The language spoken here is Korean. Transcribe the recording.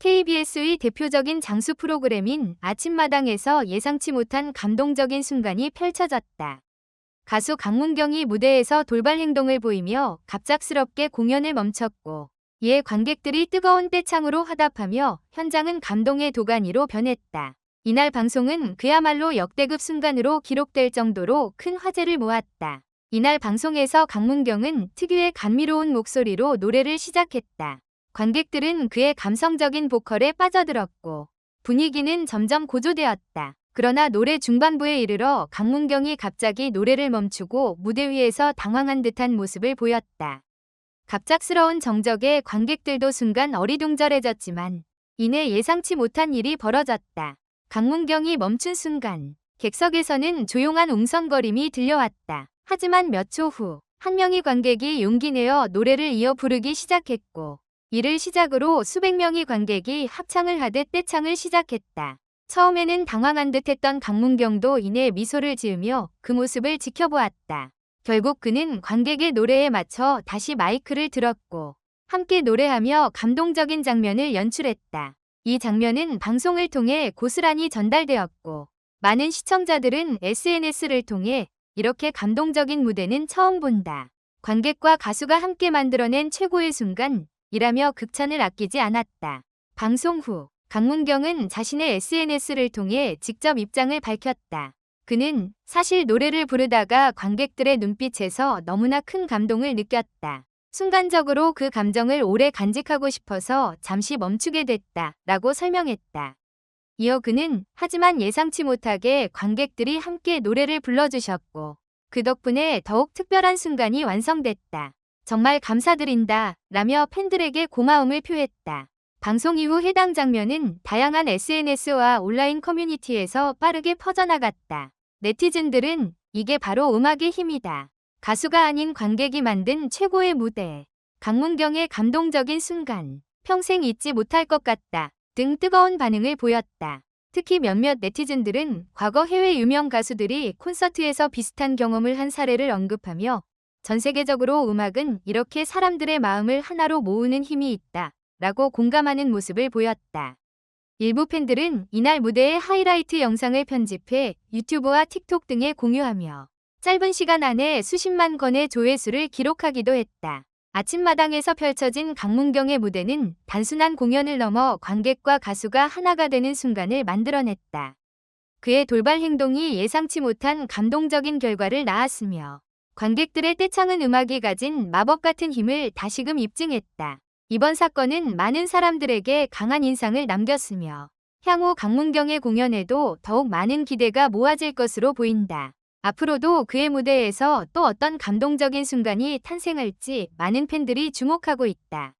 KBS의 대표적인 장수 프로그램인 아침마당에서 예상치 못한 감동적인 순간이 펼쳐졌다. 가수 강문경이 무대에서 돌발 행동을 보이며 갑작스럽게 공연을 멈췄고 이에 관객들이 뜨거운 떼창으로 화답하며 현장은 감동의 도가니로 변했다. 이날 방송은 그야말로 역대급 순간으로 기록될 정도로 큰 화제를 모았다. 이날 방송에서 강문경은 특유의 감미로운 목소리로 노래를 시작했다. 관객들은 그의 감성적인 보컬에 빠져들었고 분위기는 점점 고조되었다. 그러나 노래 중반부에 이르러 강문경이 갑자기 노래를 멈추고 무대 위에서 당황한 듯한 모습을 보였다. 갑작스러운 정적에 관객들도 순간 어리둥절해졌지만 이내 예상치 못한 일이 벌어졌다. 강문경이 멈춘 순간 객석에서는 조용한 웅성거림이 들려왔다. 하지만 몇 초 후 한 명의 관객이 용기 내어 노래를 이어 부르기 시작했고 이를 시작으로 수백 명의 관객이 합창을 하듯 떼창을 시작했다. 처음에는 당황한 듯 했던 강문경도 이내 미소를 지으며 그 모습을 지켜보았다. 결국 그는 관객의 노래에 맞춰 다시 마이크를 들었고 함께 노래하며 감동적인 장면을 연출했다. 이 장면은 방송을 통해 고스란히 전달되었고 많은 시청자들은 SNS를 통해 이렇게 감동적인 무대는 처음 본다. 관객과 가수가 함께 만들어낸 최고의 순간 이라며 극찬을 아끼지 않았다. 방송 후 강문경은 자신의 SNS를 통해 직접 입장을 밝혔다. 그는 사실 노래를 부르다가 관객들의 눈빛에서 너무나 큰 감동을 느꼈다. 순간적으로 그 감정을 오래 간직하고 싶어서 잠시 멈추게 됐다. 라고 설명했다. 이어 그는 하지만 예상치 못하게 관객들이 함께 노래를 불러주셨고 그 덕분에 더욱 특별한 순간이 완성됐다. 정말 감사드린다. 라며 팬들에게 고마움을 표했다. 방송 이후 해당 장면은 다양한 SNS와 온라인 커뮤니티에서 빠르게 퍼져나갔다. 네티즌들은 이게 바로 음악의 힘이다. 가수가 아닌 관객이 만든 최고의 무대. 강문경의 감동적인 순간. 평생 잊지 못할 것 같다. 등 뜨거운 반응을 보였다. 특히 몇몇 네티즌들은 과거 해외 유명 가수들이 콘서트에서 비슷한 경험을 한 사례를 언급하며 전 세계적으로 음악은 이렇게 사람들의 마음을 하나로 모으는 힘이 있다. 라고 공감하는 모습을 보였다. 일부 팬들은 이날 무대의 하이라이트 영상을 편집해 유튜브와 틱톡 등에 공유하며 짧은 시간 안에 수십만 건의 조회수를 기록하기도 했다. 아침마당에서 펼쳐진 강문경의 무대는 단순한 공연을 넘어 관객과 가수가 하나가 되는 순간을 만들어냈다. 그의 돌발 행동이 예상치 못한 감동적인 결과를 낳았으며 관객들의 떼창은 음악이 가진 마법 같은 힘을 다시금 입증했다. 이번 사건은 많은 사람들에게 강한 인상을 남겼으며 향후 강문경의 공연에도 더욱 많은 기대가 모아질 것으로 보인다. 앞으로도 그의 무대에서 또 어떤 감동적인 순간이 탄생할지 많은 팬들이 주목하고 있다.